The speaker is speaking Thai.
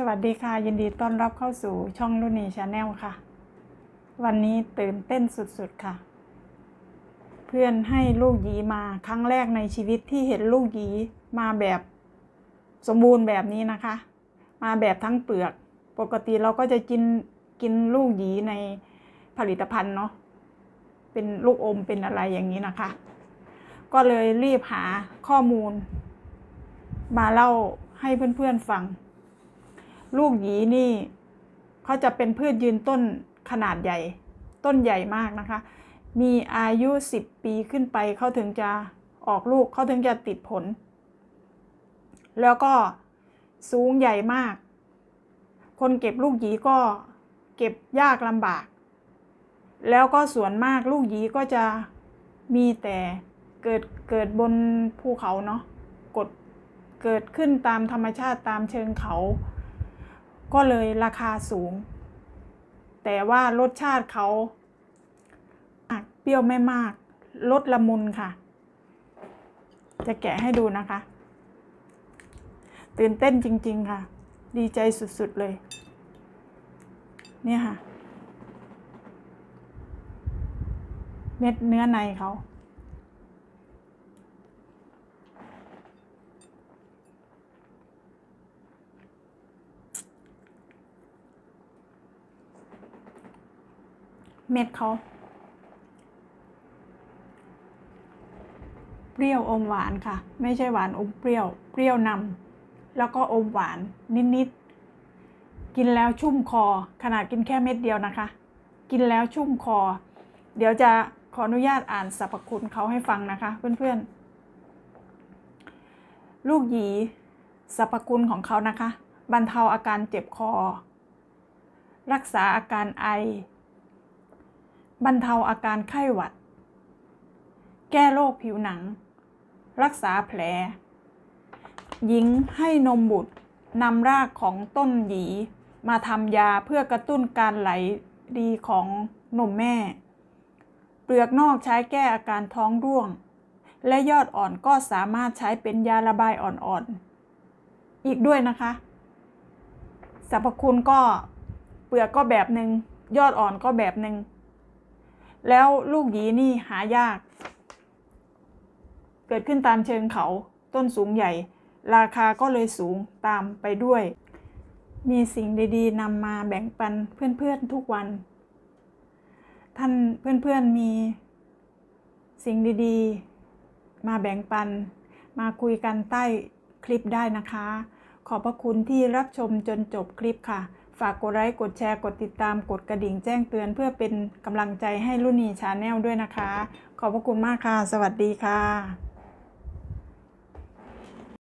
สวัสดีค่ะ ยินดีต้อนรับเข้าสู่ช่องรุ่นีชาแนลค่ะ วันนี้ตื่นเต้นสุดๆค่ะ เพื่อนให้ลูกหยีมาครั้งแรกในชีวิตที่เห็นลูกหยีมาแบบสมบูรณ์แบบนี้นะคะ มาแบบทั้งเปลือก ปกติเราก็จะกินกินลูกหยีในผลิตภัณฑ์เนาะเป็นลูกอมเป็นอะไรอย่างนี้นะคะ ก็เลยรีบหาข้อมูล มาเล่าให้เพื่อนๆฟัง ลูกหยีนี่เขาจะเป็นพืชยืนต้นขนาดใหญ่ ต้นใหญ่มากนะคะ มีอายุ 10 ปีขึ้นไปเขาถึงจะออกลูกเขาถึงจะติดผล แล้วก็สูงใหญ่มาก คนเก็บลูกหยีก็เก็บยากลำบาก แล้วก็ส่วนมากลูกหยีก็จะมีแต่เกิดเกิดบนภูเขาเนาะกดเกิดขึ้นตามธรรมชาติตามเชิงเขา ก็เลยราคาสูง แต่ว่ารสชาติเขาเปรี้ยวไม่มากรสละมุนค่ะ จะแกะให้ดูนะคะ ตื่นเต้นจริง ๆ ค่ะ ดีใจสุด ๆ เลย เนี่ยค่ะ เม็ดเนื้อในเขา เม็ดเขาเปรี้ยวอมหวานค่ะ ไม่ใช่หวานอมเปรี้ยว เปรี้ยวนำแล้วก็อมหวานนิดๆ กินแล้วชุ่มคอ ขนาดกินแค่เม็ดเดียวนะคะ กินแล้วชุ่มคอ เดี๋ยวจะขออนุญาตอ่านสรรพคุณเขาให้ฟังนะคะเพื่อนๆ ลูกหยีสรรพคุณของเขานะคะ บรรเทาอาการเจ็บคอ รักษาอาการไอ บรรเทาอาการไข้หวัด แก้โรคผิวหนัง รักษาแผล หญิงให้นมบุตรนำรากของต้นหยีมาทำยาเพื่อกระตุ้นการไหลดีของนมแม่ เปลือกนอกใช้แก้อาการท้องร่วง และยอดอ่อนก็สามารถใช้เป็นยาระบายอ่อนๆ อีกด้วยนะคะ สรรพคุณก็เปลือกก็แบบหนึ่งยอดอ่อนก็แบบหนึ่ง แล้วลูกหยีนี่หายาก เกิดขึ้นตามเชิงเขาต้นสูงใหญ่ ราคาก็เลยสูงตามไปด้วย มีสิ่งดีๆนำมาแบ่งปันเพื่อนๆทุกวัน ท่านเพื่อนๆมีสิ่งดีๆ มาแบ่งปัน มาคุยกันใต้คลิปได้นะคะ ขอบพระคุณที่รับชมจนจบคลิปค่ะ ฝากกดไลค์ กดแชร์ กดติดตาม กดกระดิ่งแจ้งเตือนเพื่อเป็นกำลังใจให้รุ่นนีชาแนลด้วยนะคะ ขอบพระคุณมากค่ะ สวัสดีค่ะ